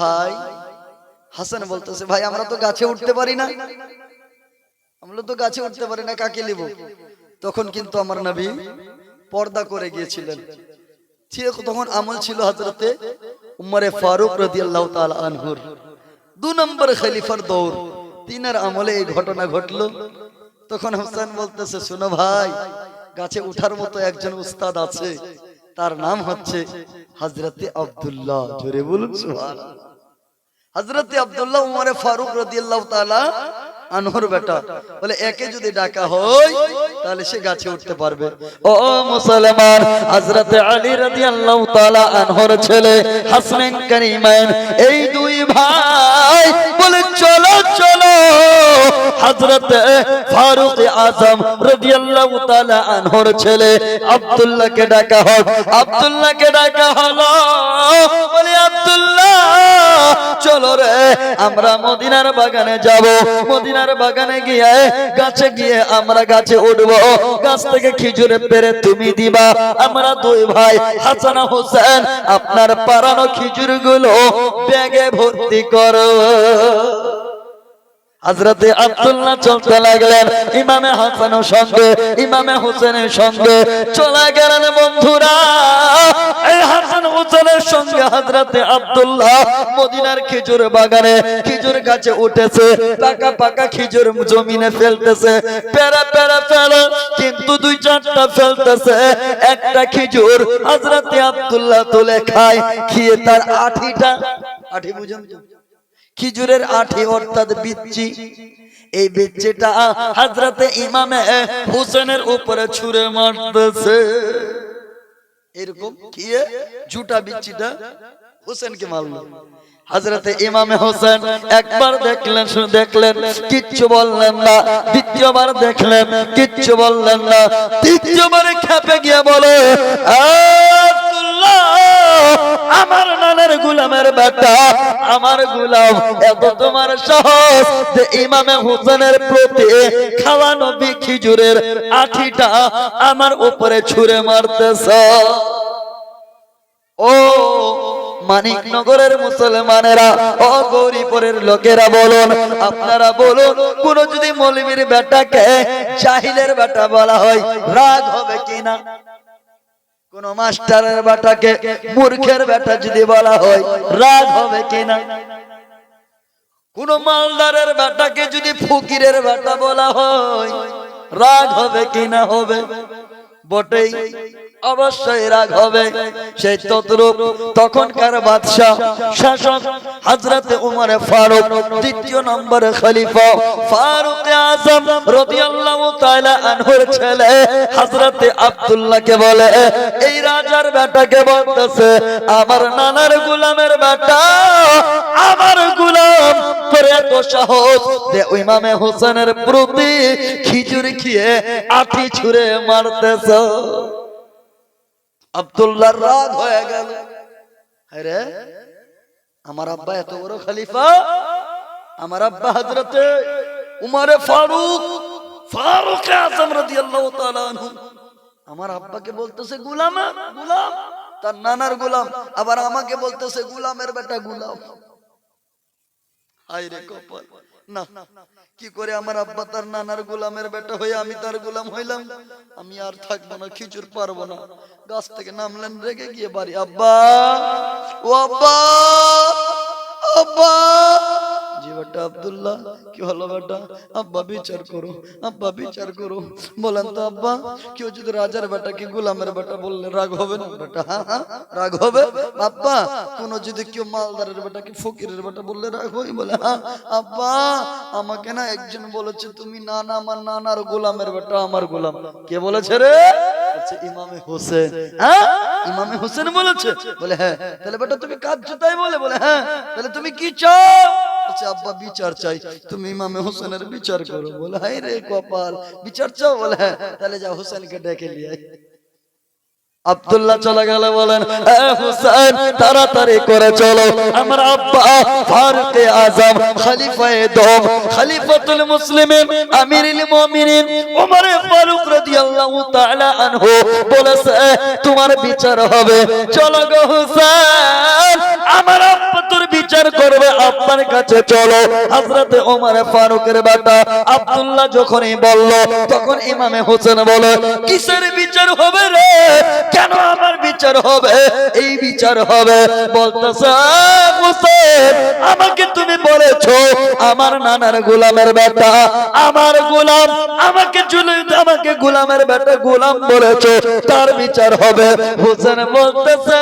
ভাই, হাসান বলতেছে, ভাই, আমরা তো গাছে উঠতে পারি না। আমরা তো গাছে উঠতে পারি না, কাকে নিব? তখন কিন্তু আমার নবী পর্দা করে গিয়েছিলেন। ঠিক তখন আমল ছিল হজরতে উমরে ফারুক রাদিয়াল্লাহু তাআলা আনহুর। দু নম্বর খলিফার দৌড়, তিনের আমলে এই ঘটনা ঘটলো। তখন হাসান বলতেছে, শোনো ভাই, গাছে উঠার মতো একজন উস্তাদ আছে। তার নাম হচ্ছে হজরতে আব্দুল্লাহ। জোরে বলুন, সুবহানাল্লাহ। হজরতে আব্দুল্লাহ উমরে ফারুক রাদিয়াল্লাহু আনহর বেটা। বলে, একে যদি ডাকা হয়, তাহলে সে গাছে উঠতে পারবে। ও মুসলমান, হযরত আলী রাদিয়াল্লাহু তাআলা ছেলে কারিমাইন, এই দুই ভাই বলে, চলো চলো। হযরত ফারুক আজম রাদিয়াল্লাহু তাআলা আনহর ছেলে আব্দুল্লাহকে ডাকা হোক আব্দুল্লাহকে ডাকা হলো। আব্দুল্লাহ, চলো রে, আমরা মদিনার বাগানে যাব। মদিনার বাগানে গিয়ে, গাছে গিয়ে আমরা গাছে উঠবো। গাছ থেকে খিজুরে পেরে তুমি দিবা। আমরা দুই ভাই, হাসান হোসেন আপনার পারানো খিজুরগুলো ব্যাগে ভর্তি করো। হজরতে আব্দুল্লাহ চলতে লাগলেন, ইমামে হাসানের সঙ্গে, ইমামে হোসেনের সঙ্গে চলে গেলেন বন্ধুরা, এই হাসান হোসেনের সঙ্গে আব্দুল্লাহ মদিনার খেজুর বাগানে গাছে উঠেছে, পাকা পাকা জমিনে ফেলতেছে পেরা পেরা ফেলে, কিন্তু দুই চারটা ফেলতেছে একটা খেজুর হজরতে আব্দুল্লাহ তুলে খায়, খেয়ে তার আঠিটা আঠি বুঝুন? খিজুরের আঠি অর্থাৎ বিচ্ছি। এই বিচ্ছিটা হাজরাতে ইমামে হোসেনের উপরে ছুঁড়ে মারতেছে। এরকম কিয়ে জুটা বিচ্ছিটা হোসেনকে মারলো। হাজরাতে ইমামে হোসেন একবার দেখলেন দেখলেন কিচ্ছু বললেন না দ্বিতীয়বার দেখলেন কিচ্ছু বললেন না তৃতীয়বারে খেপে গিয়ে বলে আব্দুল্লাহ গুলামের বেটা আমার গুলাম, এত তোমার সাহস যে ইমামে হোসেনের প্রতি খাওয়ানো খিজুরের আঠিটা আমার উপরে ছুঁড়ে মারতেছ। ও মানিকনগরের মুসলমানেরা, ও গৌরীপুরের লোকেরা বলুন, আপনারা বলুন, কোন যদি মৌলবীর বেটাকে জাহিলের বেটা বলা হয়, রাগ হবে কিনা? কোন মাস্টারের বেটাকে মূর্খের বেটা যদি বলা হয়, রাগ হবে কিনা? কোন মালদারের বেটাকে যদি ফকিরের বেটা বলা হয়, রাগ হবে কিনা হবে? বটেই অবশ্যই রাগ হবে। সেই তদ্রুপ তখনকার বাদশাহ শাসক হযরতে উমরে ফারুক, দ্বিতীয় নম্বরে খলিফা ফারুক আজম রাদিয়াল্লাহু তাআলা আনহুর ছেলে হযরতে আব্দুল্লাহকে বলে, এই রাজার বেটাকে বলতেছে, আমার নানার গোলামের বেটা, আমার গোলাম তোর এত সাহস যে ইমামে হোসেনের প্রতি খিচুড়ি খেয়ে আঠি ছুঁড়ে মারতেছ। আব্দুল্লাহর রাগ হয়ে গেল। আরে আমার আব্বা এত বড় খলিফা। আমার আব্বা হজরতে উমারে ফারুক ফারুক আজম রাদিয়াল্লাহু তাআলা আনহু। আমার আব্বাকে বলতেছে, গুলাম গুলাম। তার নানার গুলাম। আবার আমাকে বলতেছে, গুলামের বেটা গুলাম। হায় রে কপাল। না কি করে আমার আব্বা তার নানার গোলামের বেটা হয়ে আমি তার গোলাম হইলাম? আমি আর থাকব না খিচুর পারব না। গাছ থেকে নামলেন রেগে গিয়ে বাড়ি। আব্বা! ও আব্বা! আব্বা! বেটা আব্দুল্লাহ? কি হলো বেটা আব্বা বিচার করো। আব্বা বিচার করো। বলেন তো আব্বা কেউ যদি রাজার বেটা কি বেটা বললে রাগ হবে না বেটা হ্যাঁ, হ্যাঁ? রাগ হবে? আব্বা কোন যদি কেউ মালদারের বেটা কি ফকিরের বেটা বললে রাগ হয় বলে? হ্যাঁ আব্বা আমাকে না একজন বলেছে তুমি না না আমার নানার গোলামের বেটা আমার গোলাম। কে বলেছে রে? ইমামে হোসেন। হ্যাঁ ইমামে হোসেন বলেছে। বলে হ্যাঁ তাহলে বেটা তুমি কাঁদছো তাই বলে? বলে হ্যাঁ তাহলে তুমি কি চাও? বলছে আব্বা বিচার চাই। তুমি ইমামে হোসেনের বিচার করো। বলে হাই রে কপাল বিচার চাও বলে হ্যাঁ। তাহলে যা হোসেনকে ডেকে নিয়ে। আব্দুল্লাহ চলে গেলে বলেন "এ হুসেন তাড়াতাড়ি করে চলো। আমার আব্বা ফারুক আজম খলিফায়ে দম খলিফাতুল মুসলিমিন আমিরুল মুমিনিন ওমর ফারুক রাদিয়াল্লাহু তাআলা আনহু বলেছে তোমার বিচার হবে। চলো গো হুসেন আমার আব্বা তোর বিচার করবে আপনার কাছে, চলো। হযরতে ওমর ফারুকের বেটা আব্দুল্লাহ যখনই বলল, তখন ইমামে হোসেন বলে, কিসের বিচার হবে রে? কেন আমার বিচার হবে? এই বিচার হবে। বলতেছে হোসেন, আমাকে তুমি বলেছ, আমার নানার গোলামের বেটা, আমার গোলাম, আমাকে জুলুই আমাকে গোলামের বেটা গোলাম বলেছ, তার বিচার হবে। হোসেন বলতেছে,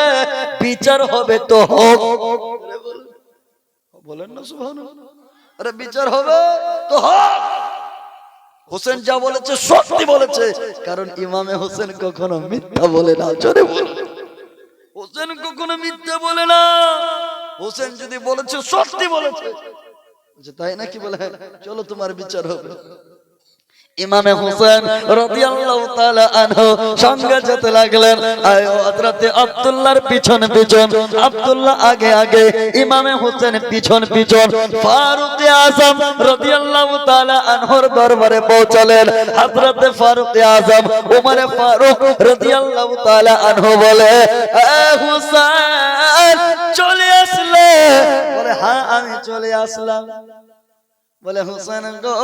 বিচার হবে তো হোক। বলেন না সুহান আরে বিচার হবে তো হোসেন যা বলেছে সত্যি বলেছে কারণ ইমামে হোসেন কখনো মিথ্যা বলে না জোরে বলুন। হোসেন কখনো মিথ্যা বলে না। হোসেন যদি বলেছে সত্যি বলেছে। বলছে, তাই নাকি বলে? "হ্যাঁ, চলো তোমার বিচার হবে। ইমামে হোসেন রাদিয়াল্লাহু তাআলা আনহু সঙ্গে যেতে লাগলেন। আয় হযরতে আব্দুল্লাহর পিছন পিছন। আব্দুল্লাহ আগে আগে ইমামে হোসেন পিছন পিছন। ফারুক আজম রাদিয়াল্লাহু তাআলা আনহুর দরবারে পৌঁছালেন। হযরতে ফারুক আজম ওমর ফারুক রাদিয়াল্লাহু তাআলা আনহু বলে এ চলে আসলে। বলে হ্যাঁ আমি চলে আসলাম। বলে হোসেন গো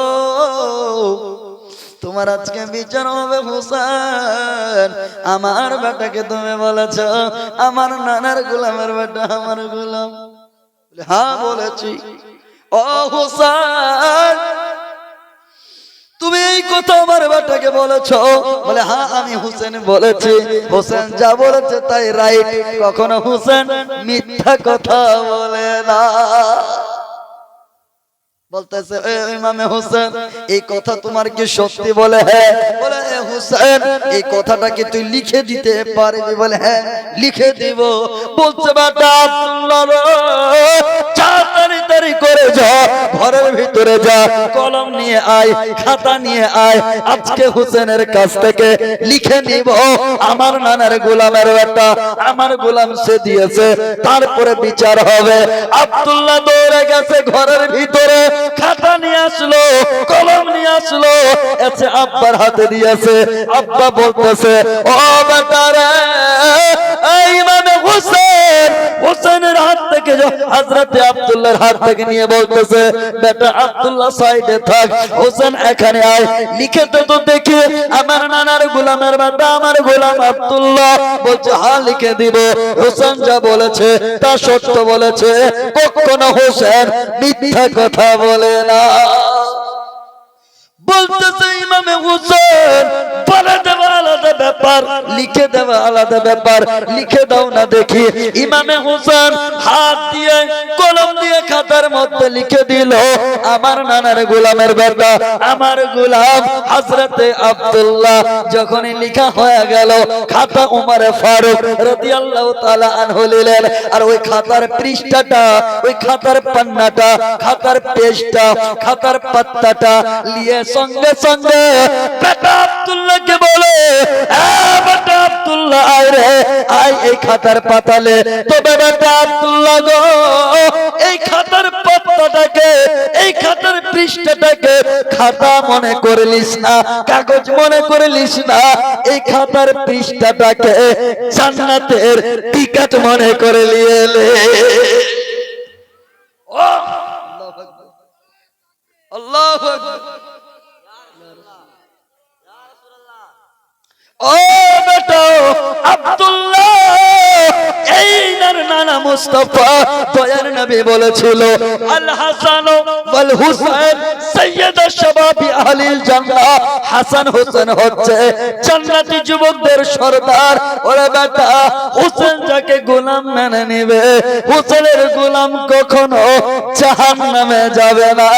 তোমার আজকে বিচার হবে হোসেন। আমার বেটাকে তুমি বলেছ, আমার নানার গোলামের বেটা, আমার গোলাম। হ্যাঁ বলেছি। ও হোসেন, তুমি এই কথা আমার বেটাকে বলেছ? বলে হ্যাঁ আমি হুসেন বলেছি। হোসেন যা বলেছে তাই রাইট কখনো হুসেন মিথ্যা কথা বলে না। বলতেছে "এ ইমামে হোসেন এই কথা তোমার কি সত্যি? বলে হ্যাঁ। বলে "এ হোসেন এই কথাটা কি তুই লিখে দিতে পারবি? বলে হ্যাঁ লিখে দিব। বলছে বেটা আব্দুল্লাহ রে, যা তাড়াতাড়ি করে যা, ঘরের ভিতরে যা, কলম নিয়ে আয়, খাতা নিয়ে আয়। আজকে হোসেনের কাছ থেকে লিখে নিব, আমার নানার গোলামের বেটা আমার গোলাম সে দিয়েছে, তারপরে বিচার হবে। আব্দুল্লাহ দৌড়ে গেছে ঘরের ভিতরে, খাতা নিয়ে আসলো, কলম নিয়ে আসলো, এসে আব্বার হাতে দিয়েছে। আব্বা বলতেছে, ও বেটা রে, এই মানে হোসেন হোসেনের হাত থেকে হাত থেকে নিয়ে বলতেছে, বেটা সাইডে থাক, হোসেন এখানে আয়। তো দেখি, আমার নানার গোলামের বেটা, আমার গোলাম বলছে হ্যাঁ লিখে দিব। হোসেন যা বলেছে, তা সত্য বলেছে। কখনো হোসেন মিথ্যা কথা বলে না। লিখে দেওয়া আলাদা ব্যাপার, লিখে দাও না দেখি। ইমামে হুসেন হাত দিয়ে, কলম দিয়ে খাতার মধ্যে লিখে দিল, আমার নানার গোলামের বেটা, আমার গোলাম হযরতে আব্দুল্লাহ। যখনই লেখা হয়ে গেল, খাতা উমারে ফারুক রাদিয়াল্লাহু তাআলা আনহু নিলেন আর ওই খাতার পৃষ্ঠাটা, ওই খাতার পান্নাটা, খাতার পেজটা, খাতার পাত্তাটা নিয়ে সঙ্গে সঙ্গে বেটা আব্দুল্লাহকে বলে, "এ আব্দুল্লাহ রে, আয় এই খাতার পাতালে। তবে বেটা আব্দুল্লাহ গো, এই খাতার পাতাটাকে, এই খাতার পৃষ্ঠাটাকে খাতা মনে করলিস না, কাগজ মনে করলিস না, এই খাতার পৃষ্ঠাটাকে জান্নাতের টিকাট মনে করে লিয়েলে আল্লাহ ও বেটা আব্দুল্লাহ এই নার নানা মুস্তাফা দয়ার নবী বলেছিল, আল হাসান ওয়াল হুসাইন সাইয়্যিদ শাবাবি আহলিল জান্নাহ। হাসান হোসেন হচ্ছে জান্নাতি যুবকদের সরদার। ওরে বেটা, হোসেন যাকে গোলাম মেনে নেবে, হোসেনের গোলাম কখনো জাহান্নামে যাবে না।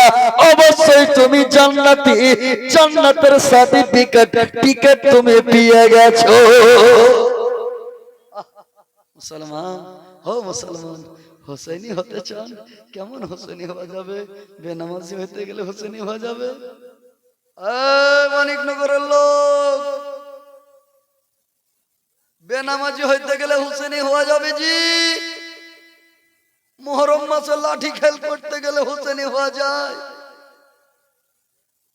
অবশ্যই তুমি জান্নাতি, জান্নাতের সার্টিফিকেট টিকেট তুমি পেয়ে গেছো। মুসলমান? হো মুসলমান, হোসেনি হতে চান? কেমন হোসেনি হওয়া যাবে? বেনামাজি হতে গেলে হোসেনি হওয়া যাবে? মানিকনগরের লোক! বেনামাজি হইতে গেলে হুসেনি হওয়া যাবে জি! মোহরম মাসে লাঠি খেল করতে গেলে হুসেনি হওয়া যায়।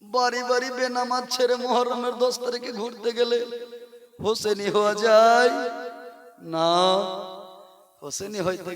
বাড়ি বাড়ি বেনামাজ ছেড়ে মোহরমের দশ তারিখে ঘুরতে গেলে হোসেনি হওয়া যায়। না হোসেনি হইতে গেলে